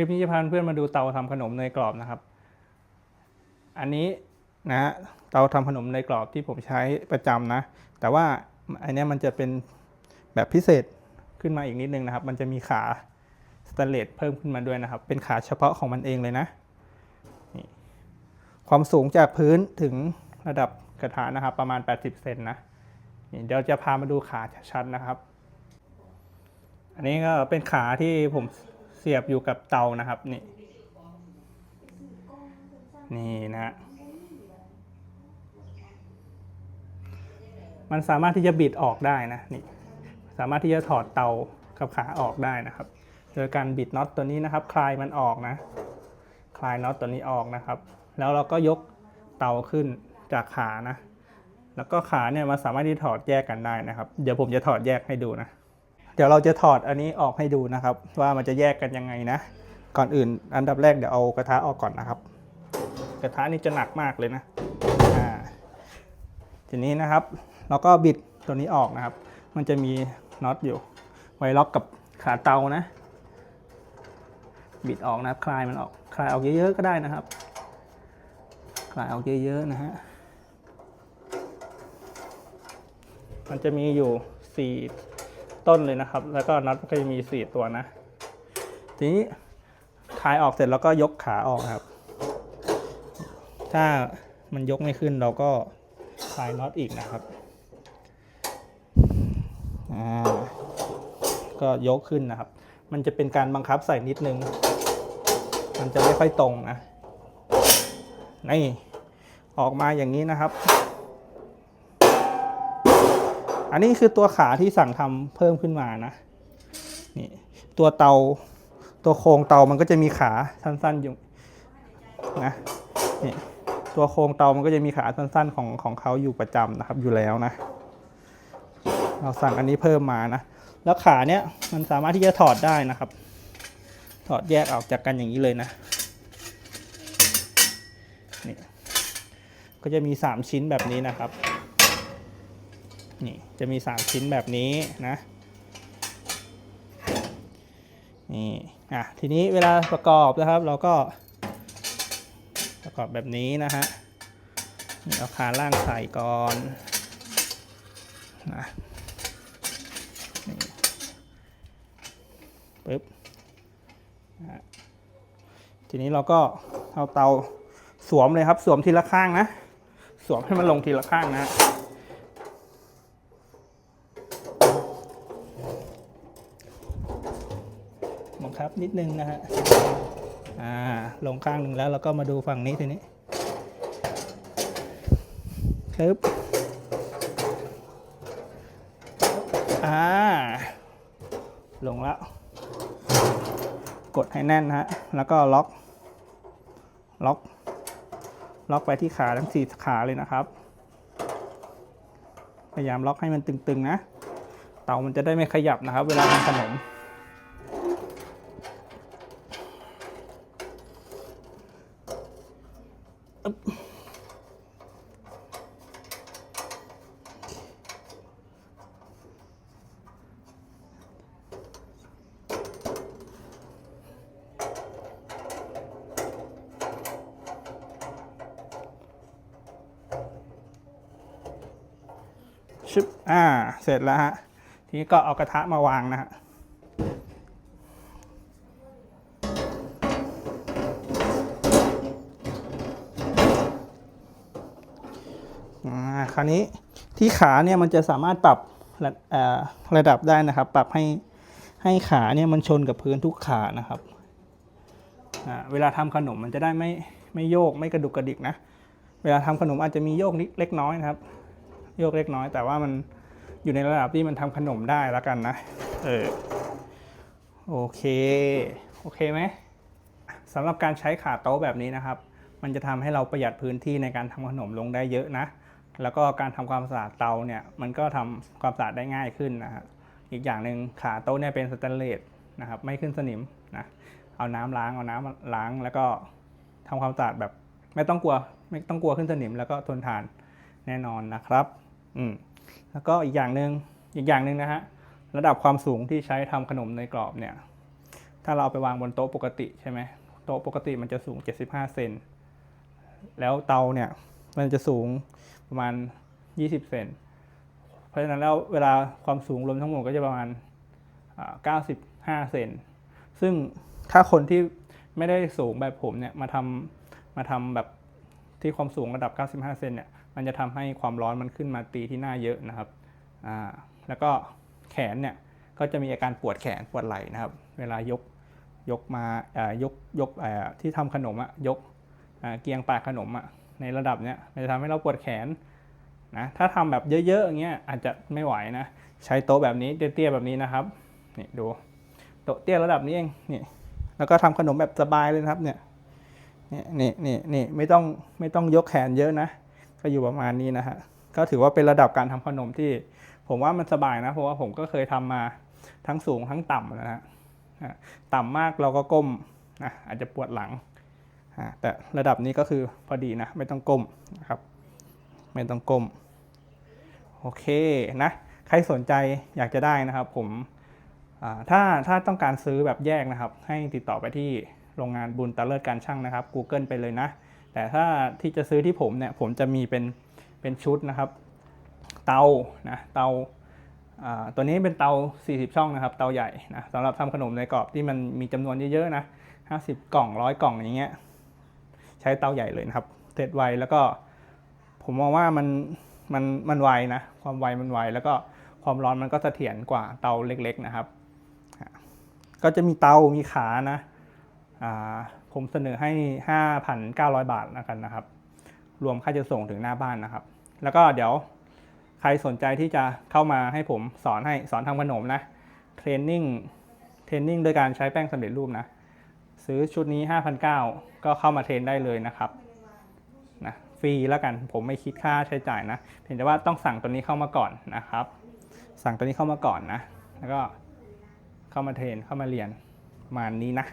ลิปนี้จะพาเพื่อนมาดูเตาทำขนมเนยกรอบนะครับ อันนี้นะเตาทำขนมเนยกรอบที่ผมใช้ประจำนะ แต่ว่าอันนี้มันจะเป็นแบบพิเศษขึ้นมาอีกนิดนึงนะครับ มันจะมีขาสแตนเลสเพิ่มขึ้นมาด้วยนะครับ เป็นขาเฉพาะของมันเองเลยนะนี่ความสูงจากพื้นถึงระดับกระทะนะครับ ประมาณ 80 เซนนะนเดี๋ยวจะพามาดูขาชัดๆนะครับ อันนี้ก็เป็นขาที่ผม เสียบอยู่กับเตานะครับนี่นี่นะฮะมันสามารถที่จะบิดออกได้นะนี่สามารถที่จะถอดเตากับขาออกได้นะครับ โดยการบิดน็อตตัวนี้นะครับ คลายมันออกนะ คลายน็อตตัวนี้ออกนะครับ แล้วเราก็ยกเตาขึ้นจากขานะ แล้วก็ขาเนี่ยมันสามารถที่ถอดแยกกันได้นะครับ เดี๋ยวผมจะถอดแยกให้ดูนะ ดี๋ยวเราจะถอดอันนี้ออกให้ดูนะครับ ว่ามันจะแยกกันยังไงนะ ก่อนอื่นอันดับแรกเดี๋ยวเอากระทะออกก่อนนะครับ กระทะนี่จะหนักมากเลยนะทีนี้นะครับเราก็บิดตัวนี้ออกนะครับ มันจะมีน็อตอยู่ ไว้ล็อกกับขาเตานะ บิดออกนะครับคลายมันออก คลายออกเยอะๆก็ได้นะครับ คลายออกเยอะๆนะฮะมันจะมีอยู่4 ต้นเลยนะครับ แล้วก็น็อตก็จะมี 4 ตัวนะ ทีนี้คลายออกเสร็จแล้วก็ยกขาออกครับ ถ้ามันยกไม่ขึ้นเราก็คลายน็อตอีกนะครับอ่าก็ยกขึ้นนะครับ มันจะเป็นการบังคับใส่นิดนึง มันจะไม่ค่อยตรงนะ นี่ ออกมาอย่างนี้นะครับ อันนี้คือตัวขาที่สั่งทำเพิ่มขึ้นมานะนี่ตัวเตาตัวโครงเตามันก็จะมีขาสั้นๆอยู่นะนี่ตัวโครงเตามันก็จะมีขาสั้นๆของของเขาอยู่ประจำนะครับอยู่แล้วนะ เราสั่งอันนี้เพิ่มมานะแล้วขาเนี้ยมันสามารถที่จะถอดได้นะครับ ถอดแยกออกจากกันอย่างนี้เลยนะนี่ก็จะมี 3 ชิ้นแบบนี้นะครับ นี่จะมี 3 ชิ้นแบบนี้นะนี่อะทีนี้เวลาประกอบนะครับ เราก็ประกอบแบบนี้นะฮะนี่เอาขาล่างใส่ก่อนนะนี่ปึ๊บนะฮะทีนี้เราก็เอาเตาสวมเลยครับ สวมทีละข้างนะ สวมให้มันลงทีละข้างนะฮะ บังคับนิดนึงนะฮะอ่าลงข้างหนึ่งแล้วเราก็มาดูฝั่งนี้ทีนี้ปึ๊บอ่าลงแล้ว กดให้แน่นนะฮะแล้วก็ล็อก ล็อก ล็อกไปที่ขาทั้งสี่ขาเลยนะครับ พยายามล็อกให้มันตึงๆนะ เตามันจะได้ไม่ขยับนะครับ เวลาทำขนม ชึบอ่า เสร็จแล้วฮะ ทีนี้ก็เอากระทะมาวางนะฮะ คราวนี้ที่ขาเนี่ยมันจะสามารถปรับระระดับได้นะครับ ปรับให้ให้ขาเนี่ยมันชนกับพื้นทุกขานะครับเวลาทำขนมมันจะได้ไม่ไม่โยกไม่กระดุกกระดิกนะ เวลาทำขนมอาจจะมีโยกนิดเล็กน้อยนะครับ โยกเล็กน้อย แต่ว่ามันอยู่ในระดับที่มันทำขนมได้แล้วกันนะ เออโอเคโอเคไหมสำหรับการใช้ขาโต๊ะแบบนี้นะครับ มันจะทำให้เราประหยัดพื้นที่ในการทำขนมลงได้เยอะนะ แล้วก็การทำความสะอาดเตาเนี่ยมันก็ทำความสะอาดได้ง่ายขึ้นนะฮะอีกอย่างหนึ่งขาโต๊ะเนี่ยเป็นสแตนเลสนะครับไม่ขึ้นสนิมนะเอาน้ำล้างเอาน้ำล้างแล้วก็ทำความสะอาดแบบไม่ต้องกลัวไม่ต้องกลัวขึ้นสนิมแล้วก็ทนทานแน่นอนนะครับอืมแล้วก็อีกอย่างหนึ่งอีกอย่างหนึ่งนะฮะระดับความสูงที่ใช้ทำขนมในกรอบเนี่ยถ้าเราเอาไปวางบนโต๊ะปกติใช่ไหมโต๊ะปกติมันจะสูง 75 เซนแล้วเตาเนี่ยมันจะสูง ประมาณ 20 เซน เพราะฉะนั้นแล้วเวลาความสูงรวมทั้งหมดก็จะประมาณ 95 เซน ซึ่งถ้าคนที่ไม่ได้สูงแบบผมเนี่ยมาทำมาทำแบบที่ความสูงระดับ 95 เซนเนี่ย มันจะทำให้ความร้อนมันขึ้นมาตีที่หน้าเยอะนะครับ อ่า แล้วก็แขนเนี่ยก็จะมีอาการปวดแขนปวดไหล่นะครับ เวลายกยกมายกยกที่ทำขนมอะยกเกียงปากขนมอะ ในระดับเนี้ยมันจะทำให้เราปวดแขนนะถ้าทำแบบเยอะๆอย่างเงี้ยอาจจะไม่ไหวนะ ใช้โต๊ะแบบนี้เตี้ยๆแบบนี้นะครับนี่ดูโต๊ะเตี้ยระดับนี้เองนี่แล้วก็ทำขนมแบบสบายเลยนะครับเนี่ยนี่นี่นี่นี่ไม่ต้องไม่ต้องยกแขนเยอะนะ ก็อยู่ประมาณนี้นะฮะก็ถือว่าเป็นระดับการทำขนมที่ผมว่ามันสบายนะเพราะว่าผมก็เคยทำมาทั้งสูงทั้งต่ำนะฮะอะต่ำมากเราก็ก้มนะอาจจะปวดหลัง แต่ระดับนี้ก็คือพอดีนะ ไม่ต้องก้มนะครับ ไม่ต้องก้ม โอเคนะ ใครสนใจอยากจะได้นะครับ ผมถ้าถ้าต้องการซื้อแบบแยกนะครับ ให้ติดต่อไปที่โรงงานบุญตะเลิศการช่างนะครับ Google ไปเลยนะ แต่ถ้าที่จะซื้อที่ผมเนี่ย ผมจะมีเป็นเป็นชุดนะครับ เตานะเตาอ่าตัวนี้เป็นเตา 40 ช่องนะครับ เตาใหญ่นะสำหรับทำขนมในกรอบที่มันมีจำนวนเยอะๆนะ50 กล่องร้อยกล่องอย่างเงี้ย ใช้เตาใหญ่เลยนะครับเสร็จไวแล้วก็ผมมองว่ามันมันมันไวนะความไวมันไวแล้วก็ความร้อนมันก็เสถียรกว่าเตาเล็กๆนะครับ ก็จะมีเตามีขานะาผมเสนอให้ 5,900 บาทแล้วกันนะครับ รวมค่าจะส่งถึงหน้าบ้านนะครับ แล้วก็เดี๋ยวใครสนใจที่จะเข้ามาให้ผมสอนให้สอนทำขนมนะ เทรนนิ่ง เทรนนิ่งโดยการใช้แป้งสำเร็จรูปนะ ซื้อชุดนี้ 5,900 ก็เข้ามาเทรนได้เลยนะครับนะฟรีแล้วกันผมไม่คิดค่าใช้จ่ายนะเพียงแต่ว่าต้องสั่งตัวนี้เข้ามาก่อนนะครับ สั่งตัวนี้เข้ามาก่อนนะ แล้วก็เข้ามาเทรนเข้ามาเรียนประมาณนี้นะ